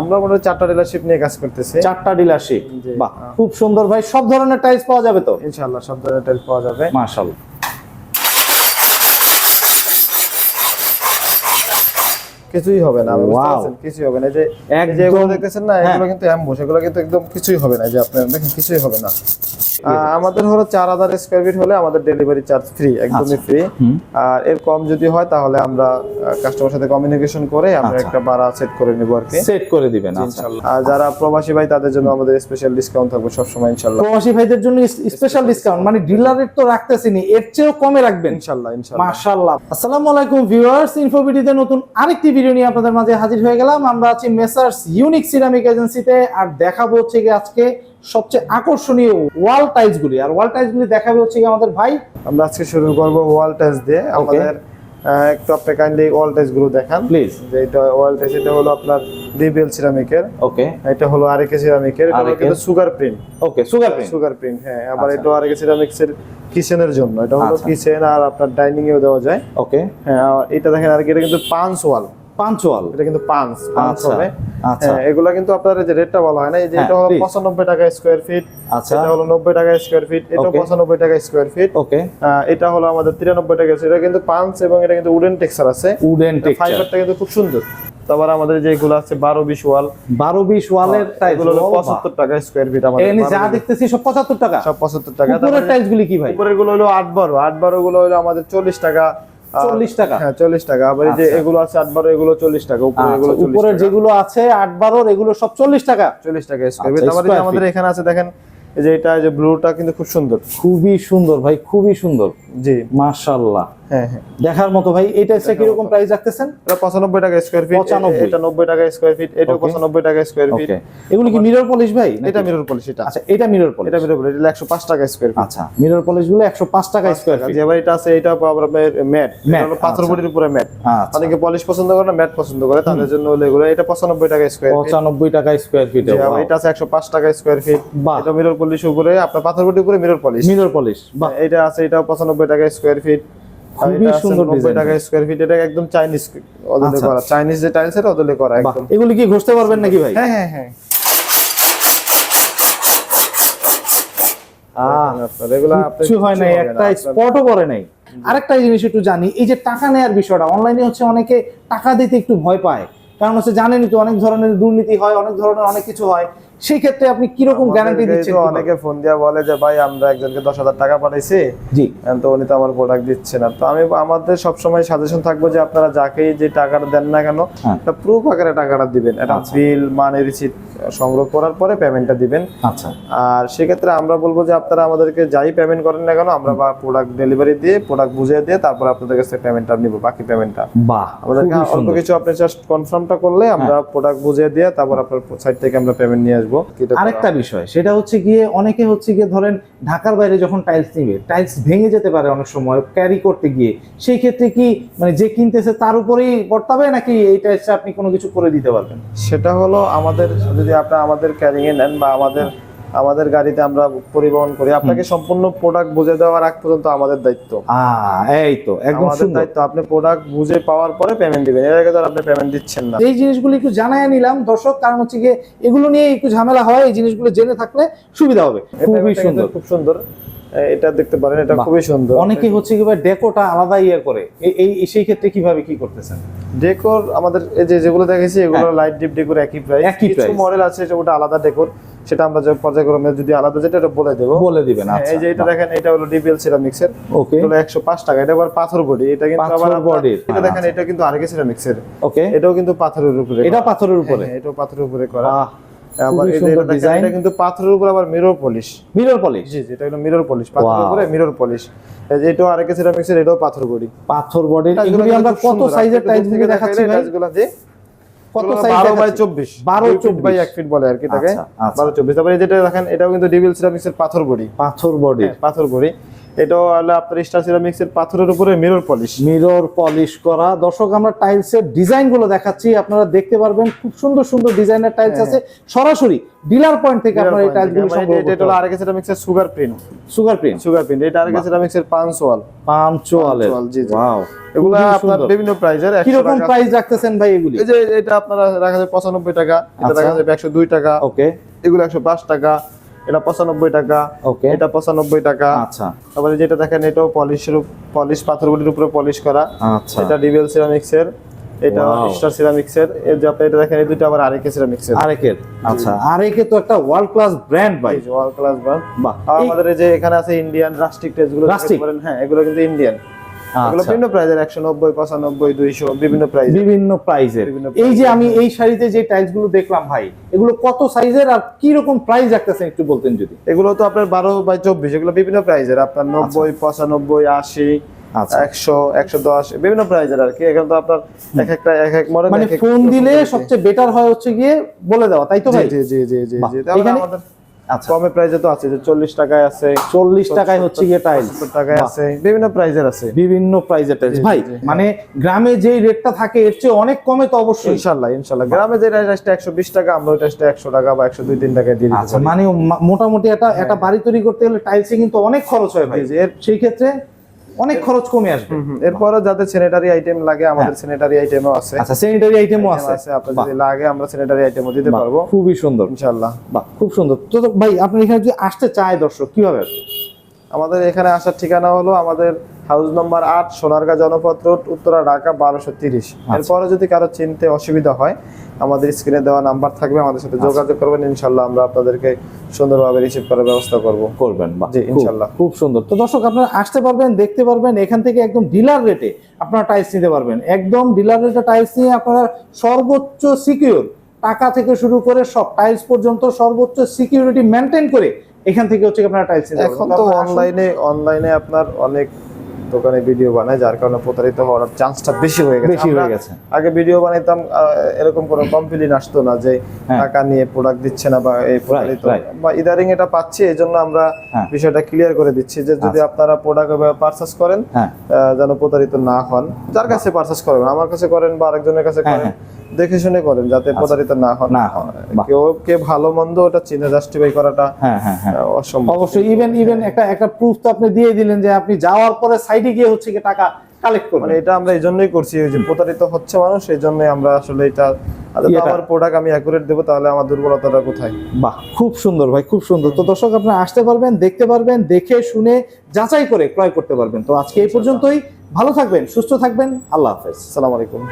আমরা মনে চারটা ডিলারশিপ নিয়ে কাজ করতেছি। চারটা ডিলারশিপ বাহ খুব সুন্দর ভাই সব ধরনের টাইলস পাওয়া যাবে তো? ইনশাআল্লাহ সব ধরনের টাইলস পাওয়া যাবে। মাশাআল্লাহ। কিছুই হবে না? কিছুই হবে না। যে এক যে দেখতেছেন না হ্যাঁ। এগুলো কিন্তু অ্যাম্বুশ এগুলো কিন্তু একদম কিছুই হবে না। যে আপনার দেখেন কিছুই হবে না। আমাদের হলো চার হাজার স্কোয়ার ফিট হলে আমাদের ডেলিভারি চার্জ ফ্রি একদমই ফ্রি আচ্ছা। আর এর কম যদি হয় তাহলে আমরা কাস্টমার সাথে কমিউনিকেশন করে আমরা আচ্ছা। একটা ভাড়া সেট করে নেব আর কি। সেট করে দিবেন আচ্ছা। ইনশাআল্লাহ। আর যারা প্রবাসী ভাই তাদের জন্য আমাদের স্পেশাল ডিসকাউন্ট থাকবে সবসময় ইনশাআল্লাহ। প্রবাসী ভাইদের জন্য স্পেশাল ডিসকাউন্ট মানে ডিলারের তো রাখতেছিনি এর চেয়েও কমে রাখবেন। ইনশাআল্লাহ ইনশাআল্লাহ। মাশাআল্লাহ। আসসালামু আলাইকুম ভিউয়ার্স ইনফোবিডিতে নতুন আরেকটি ভিডিও নিয়ে আপনাদের মাঝে হাজির হয়ে গেলাম। আমরা আছি মেসার্স ইউনিক সিরামিক এজেন্সিতে আর দেখাবো হচ্ছে আজকে সবচেয়ে আকর্ষণীয় ওয়াল টাইলস গুলি। আর ওয়াল টাইলস গুলি দেখাবে হচ্ছে কি আমাদের ভাই। আমরা আজকে শুরু করব ওয়াল টাচ দিয়ে। আমাদের একটু আপনি কাইন্ডলি ওয়াল টাচগুলো দেখান। প্লিজ যে এটা ওয়াল টাচ এটা হলো আপনার ডিবিএল সিরামিকের ওকে এটা হলো আরেকে সিরামিকের এটা কিন্তু sugar print okay sugar pen sugar print হ্যাঁ। আবার আচ্ছা। এটা আরেকে সিরামিক্সের কিচেনের জন্য। এটা হলো আচ্ছা। কিচেন আর আপনার ডাইনিং এও দেওয়া যায়। ওকে হ্যাঁ এটা দেখেন আরেকে এটা কিন্তু পাঁচ ওয়াল পাঁচ ওয়াল এটা কিন্তু পাঁচ পাঁচ আচ্ছা, হবে। আচ্ছা। হ্যাঁ এগুলা কিন্তু আপনার যে রেটটা বলা হয় না এই যে হ্যাঁ, এটা হলো please। পঁচানব্বই টাকা স্কোয়ার ফিট আচ্ছা। এটা হলো নব্বই টাকা স্কোয়ার ফিট এটা Okay. পঁচানব্বই টাকা স্কোয়ার ফিট ওকে এটা হলো আমাদের তিরানব্বই টাকা এটা কিন্তু পাঁচ এবং এটা কিন্তু উডেন টেক্সচার আছে। উডেন টেক্সচার ফাইবারটা কিন্তু খুব সুন্দর। তারপর আমাদের যেগুলো আছে বারো বিশ ওয়াল। বারো বিশ ওয়ালের টাইলস এগুলো হলো পঁচাত্তর টাকা স্কোয়ার ফিট আমাদের যা দেখতেছি সব পঁচাত্তর টাকা। সব পঁচাত্তর টাকা। উপরের টাইলস গুলি কি ভাই? উপরেরগুলো হলো আট বারো। আট বারো গুলো হলো আমাদের চল্লিশ টাকা। আর- চল্লিশ টাকা। হ্যাঁ চল্লিশ টাকা। আবার এই যে আচ্ছা। এগুলো আছে আট বারো এগুলো চল্লিশ টাকা উপরে আচ্ছা, এগুলো যেগুলো আছে আট বারোর এগুলো সব চল্লিশ টাকা। চল্লিশ টাকা স্কোয়ার আচ্ছা, ফিট আবার আমাদের এখানে আছে দেখেন এই যে এটা যে ব্লুটা কিন্তু খুব সুন্দর। খুবই সুন্দর ভাই খুবই সুন্দর। জি। মাশাআল্লাহ। হ্যাঁ হ্যাঁ। দেখার মতো ভাই এই টাইলসটা কীরকম প্রাইস রাখতেছেন এটা পঁচানব্বই টাকা স্কোয়ার ফিট 95 এটা নব্বই টাকা স্কোয়ার ফিট Okay. পঁচানব্বই টাকা স্কোয়ার ফিট এগুলো কি মিরর পলিশ ভাই এটা মিরর পলিশ এটা। আচ্ছা এটা মিরর পলিশ এটা মিরর পলিশ এটা একশো পাঁচ টাকা স্কোয়ার ফিট আচ্ছা মিরর পলিশগুলো একশো পাঁচ টাকা স্কোয়ার ফিট যে আবার এটা আছে এটা আবার ম্যাট। Matte, হলো পাথর আচ্ছা। বডির উপরে ম্যাট। আচ্ছা। অনেকে পলিশ পছন্দ করে না ম্যাট পছন্দ করে তাদের জন্য হলো এগুলো। এটা পঁচানব্বই টাকা স্কোয়ার ফিট পঁচানব্বই টাকা স্কোয়ার ফিট এটা আছে একশো পাঁচ টাকা স্কোয়ার ফিট। এটা মিরর পলিশ উপরে আপনার পাথর বডির উপরে মিরর পলিশ মিরর পলিশ বাহ। এটা আছে এটা পঁচানব্বই টাকা স্কোয়ার ফিট খুবই সুন্দর design। টাকা স্কোয়ার ফিট এটা একদম চাইনিজ আচ্ছা। করা চাইনিজ যে টাইলস এটা ওদলে করা একদম। এগুলি কি ঘষতে পারবেন নাকি ভাই? হ্যাঁ হ্যাঁ হ্যাঁ। কিছু হয় নাই একটা স্পটও নাই। আরেকটা জিনিস একটু জানি এই যে টাকা নেওয়ার বিষয়টা অনলাইনে হচ্ছে অনেকে টাকা দিতে একটু ভয় পায়। কারণ হচ্ছে জানেনই তো অনেক ধরনের দুর্নীতি হয় অনেক ধরনের অনেক কিছু হয়। সেই ক্ষেত্রে আপনি কীরকম গ্যারান্টি দিচ্ছেন অনেকে ফোন দিয়া বলে যে ভাই আমরা একজনকে দশ হাজার টাকা পাঠাইছি। জি। তো উনি তো আমার প্রোডাক্ট দিচ্ছে না। তো আমি আমাদের সবসময় সাজেশন থাকব যে আপনারা যাকেই যে টাকাটা দেন না কেন হ্যাঁ। একটা প্রুফ আকারে টাকাটা দিবেন। আচ্ছা। বিল মানে রিসিট সংগ্রহ করার পরে পেমেন্টটা দিবেন। আচ্ছা। আর সেক্ষেত্রে আমরা বলব যে আপনারা আমাদেরকে যাই পেমেন্ট করেন না কেন আমরা বা প্রোডাক্ট ডেলিভারি দিয়ে প্রোডাক্ট বুঝিয়ে দিয়ে তারপর আপনাদের কাছে পেমেন্টটা নিব বাকি পেমেন্টটা বাহ আমাদেরকে অল্প হ্যাঁ। কিছু আপনি জাস্ট কনফার্মটা করলে আমরা প্রোডাক্ট বুঝিয়ে দিয়ে তারপর আপনার সাইট থেকে আমরা পেমেন্ট নিয়ে আসব। করা- আরেকটা বিষয় সেটা হচ্ছে গিয়ে অনেকে হচ্ছে গিয়ে ধরেন ঢাকার বাইরে যখন টাইলস নিবে টাইলস ভেঙে যেতে পারে অনেক সময় ক্যারি করতে গিয়ে। সেই ক্ষেত্রে কি মানে যে কিনতেছে তার উপরেই বর্তাবে নাকি এই টাইলসটা আপনি কোনো কিছু করে দিতে পারবেন? সেটা হলো আমাদের যদি আপনি আমাদের ক্যারিংয়ে নেন বা আমাদের আমাদের গাড়িতে আমরা পরিবহন করি। আপনাকে সম্পূর্ণ প্রোডাক্ট বুঝে দেওয়ার আগ পর্যন্ত আমাদের দায়িত্ব। এই তো একদম সুন্দর। দায়িত্ব আপনি প্রোডাক্ট বুঝে পাওয়ার পরে পেমেন্ট দিবেন। এর আগে তো আপনি পেমেন্ট দিচ্ছেন না। এই জিনিসগুলো একটু জানায় নিলাম দর্শক কারণ হচ্ছে গিয়ে এগুলো নিয়ে একটু ঝামেলা হয় এই জিনিসগুলো জেনে থাকলে সুবিধা হবে। খুবই সুন্দর। খুব সুন্দর। এটা দেখতে পারেন এটা খুবই সুন্দর। অনেকে হচ্ছে কি ভাই ডেকোটা আলাদা ইয়ে করে। এই- সেই ক্ষেত্রে কীভাবে কি করতেছেন? ডেকোর আমাদের এই যে যেগুলো দেখেছি এগুলো লাইট ডিপ ডেকোর একই প্রাইস। একই কিছু মডেল আছে যেটা ওটা আলাদা ডেকোর সেটা আমরা যে পর্যায়ক্রমে যদি আলাদা যেটা এটা বলে দেবো। বলে দিবেন হ্যাঁ, আচ্ছা। এই যে এটা দেখেন এটা হলো ডিপিএল সিরামিক্সের ওকে হলো একশো পাঁচ টাকা এটা আবার পাথর বডি এটা কিন্তু আবার body-র। এটা দেখেন এটা কিন্তু আরেকে সিরামিক্সের ওকে এটাও কিন্তু পাথরের উপরে এটা পাথরের উপরে? হ্যাঁ, এটাও পাথরের উপরে করা। আবার এটা ডিজাইন এটা কিন্তু পাথরের উপরে আবার মিরর পলিশ মিরর পলিশ জি এটা হলো মিরর পলিশ পাথরের উপরে মিরর পলিশ এটাও আরেকে সিরামিক্সের এটাও পাথর বডি। পাথর বডি এগুলি আমরা কত সাইজের টাইলসগুলো দেখাচ্ছি টাইলসগুলো যে কত এগুলো সাইজ 12 বাই 24 12 দুই ফিট বাই 1 ফিট বলে আর কি তাকে আচ্ছা, আচ্ছা। 12 24 তারপরে যেটা দেখেন এটাও কিন্তু ডিভিল সিরামিক্সের পাথর বডি। পাথর বডি। পাথর বডি। এটাও হলো আপনার স্টার পাথরের উপরে মিরর পলিশ মিরর পলিশ করা। দর্শক আমরা টাইলসের ডিজাইনগুলো দেখাচ্ছি। আপনারা দেখতে পারবেন খুব সুন্দর সুন্দর ডিজাইনের টাইলস হ্যাঁ, আছে। সরাসরি ডিলার পয়েন্ট থেকে আপনারা এই টাইলসগুলো সংগ্রহ এটা হলো আরেকে সিরামিক্স এর sugar print sugar print sugar print এটা আরেকে পাঁচ ওয়াল। ওয়াও এগুলো আপনার বিভিন্ন প্রাইজের কি রকম প্রাইস রাখতেছেন ভাই এগুলি? এই যে এটা আপনারা রাখা যাবে পঁচানব্বই টাকা এটা আচ্ছা। রাখা একশো দুই টাকা। ওকে এগুলো একশো পাঁচ টাকা। এটা পঁচানব্বই টাকা ওকে এটা পঁচানব্বই টাকা। আচ্ছা। তারপরে যেটা দেখেন এটাও পলিশের পলিশ পাথরগুলির উপরে পলিশ করা। আচ্ছা। এটা ডিবেল সিরামিক্স এর এটা Wow. স্টার সিরামিক্স এর এই যে আপনি এটা দেখেন এই দুটো আবার আরেকে সিরামিক্স এর আরেকের আচ্ছা আরেকে তো একটা ওয়ার্ল্ড ক্লাস ব্র্যান্ড ভাই ওয়াল ক্লাস ব্রান্ড বাহ। আমাদের এই যে এখানে আছে ইন্ডিয়ান রাস্টিক টেস্টগুলো? হ্যাঁ এগুলো কিন্তু ইন্ডিয়ান। বিভিন্ন প্রাইজের একশো নব্বই পঁচানব্বই দুইশো বিভিন্ন প্রাইজ বিভিন্ন প্রাইজের এই যে আমি এই শাড়িতে যে টাইলসগুলো দেখলাম ভাই এগুলো কত সাইজের আর কি রকম প্রাইস রাখতেছেন একটু বলতেন যদি? এগুলো তো আপনার বারো বাই চব্বিশ এগুলো বিভিন্ন প্রাইজের আপনার নব্বই পঁচানব্বই আশি আচ্ছা। একশো একশো দশ বিভিন্ন প্রাইজের আর কি। এখানে তো আপনার এক একটা এক এক মডেল মানে ফোন দিলে সবচেয়ে বেটার হয় হচ্ছে গিয়ে বলে দেওয়া তাই তো ভাই? জি জি জি জি আচ্ছা। কমে প্রাইজে তো আছে যে চল্লিশ টাকায় আছে। চল্লিশ টাকায় হচ্ছে গিয়ে টাইলস টাকায় আছে বিভিন্ন প্রাইজের আছে। বিভিন্ন প্রাইজের টাইলস ভাই মানে গ্রামে যেই রেটটা থাকে এর চেয়ে অনেক কমে তো অবশ্যই। ইনশাল্লাহ ইনশাল্লাহ। গ্রামে যে টাইসটা একশো বিশ টাকা আমরা ওই টাইসটা একশো টাকা বা একশো দুই তিন টাকায় দিয়ে আচ্ছা মানে মোটামুটি একটা একটা বাড়ি তৈরি করতে গেলে টাইলসে কিন্তু অনেক খরচ হয় ভাই। এর- সেই ক্ষেত্রে অনেক খরচ কমে আসবে। হুম। যাদের স্যানিটারি আইটেম লাগে আমাদের স্যানিটারি আইটেমও আছে। আচ্ছা স্যানিটারি আইটেমও আছে। আছে আপনার যদি লাগে আমরা স্যানিটারি আইটেমও দিতে পারব। খুবই সুন্দর। ইনশাল্লাহ বাহ খুব সুন্দর। তো তো ভাই আপনি এখানে যদি আসতে চায় দর্শক কীভাবে আসবে? আমাদের এখানে আসার ঠিকানা হলো আমাদের হাউস নম্বর আট সোনারগাঁ জনপথ রোড উত্তরা ঢাকা বারোশো তিরিশ। আচ্ছা। এরপরে যদি কারও চিনতে অসুবিধা হয় আমাদের স্ক্রিনে দেওয়া নাম্বার থাকবে আমাদের সাথে আচ্ছা। যোগাযোগ করবেন ইনশাল্লাহ আমরা আপনাদেরকে সুন্দরভাবে রিসিভ করার ব্যবস্থা করব। করবেন জি, ইনশাল্লাহ। খুব সুন্দর। তো দর্শক আপনারা আসতে পারবেন দেখতে পারবেন এখান থেকে একদম ডিলার রেটে আপনারা টাইলস নিতে পারবেন। একদম ডিলার রেটে টাইলস নিয়ে আপনারা সর্বোচ্চ সিকিউর টাকা থেকে শুরু করে সব টাইলস পর্যন্ত সর্বোচ্চ সিকিউরিটি মেনটেন করে এখান থেকে হচ্ছে আপনারা টাইলস নিতে এখন তো অনলাইনে অনলাইনে আপনার অনেক দোকানে ভিডিও বানায় যার কারণে প্রতারিত হওয়ার চান্সটা বেশি হয়ে গেছে। বেশি হয়ে গেছে। আগে ভিডিও বানাইতাম এরকম কোনো কমপ্লেন আসতো না যে হ্যাঁ। টাকা নিয়ে প্রোডাক্ট দিচ্ছে না বা এই প্রতারিত। বা ইদারিং এটা পাচ্ছি এই জন্য আমরা হ্যাঁ। বিষয়টা ক্লিয়ার করে দিচ্ছি যে যদি আচ্ছা। আপনারা প্রোডাক্ট পারচেস করেন হ্যাঁ। যেন প্রতারিত না হন যার কাছে পারচেস করবেন আমার কাছে করেন বা আরেকজনের কাছে করেন দেখে শুনে করেন যাতে প্রতারিত না হন। না হন, কেউ কে ভালো মন্দ ওটা চিনে জাস্টিফাই করাটা হ্যাঁ হ্যাঁ হ্যাঁ। অসম্ভব। অবশ্যই ইভেন ইভেন একটা একটা প্রুফ তো আপনি দিয়ে দিলেন যে আপনি যাওয়ার পরে সাইডে গিয়ে হচ্ছে কি টাকা কালেক্ট করবে। মানে এটা আমরা এই জন্যই করছি ওই যে প্রতারিত হচ্ছে মানুষ এই জন্য আমরা আসলে এটা আচ্ছা, তো ইয়েটা- আমার প্রোডাক্ট আমি অ্যাকুরেট দেবো তাহলে আমার দুর্বলতাটা কোথায়? বাহ খুব সুন্দর ভাই খুব সুন্দর। তো দর্শক আপনারা আসতে পারবেন দেখতে পারবেন দেখে শুনে যাচাই করে ক্রয় করতে পারবেন। তো আজকে এই পর্যন্তই ভালো থাকবেন সুস্থ থাকবেন আল্লাহ হাফেজ সালাম আলাইকুম।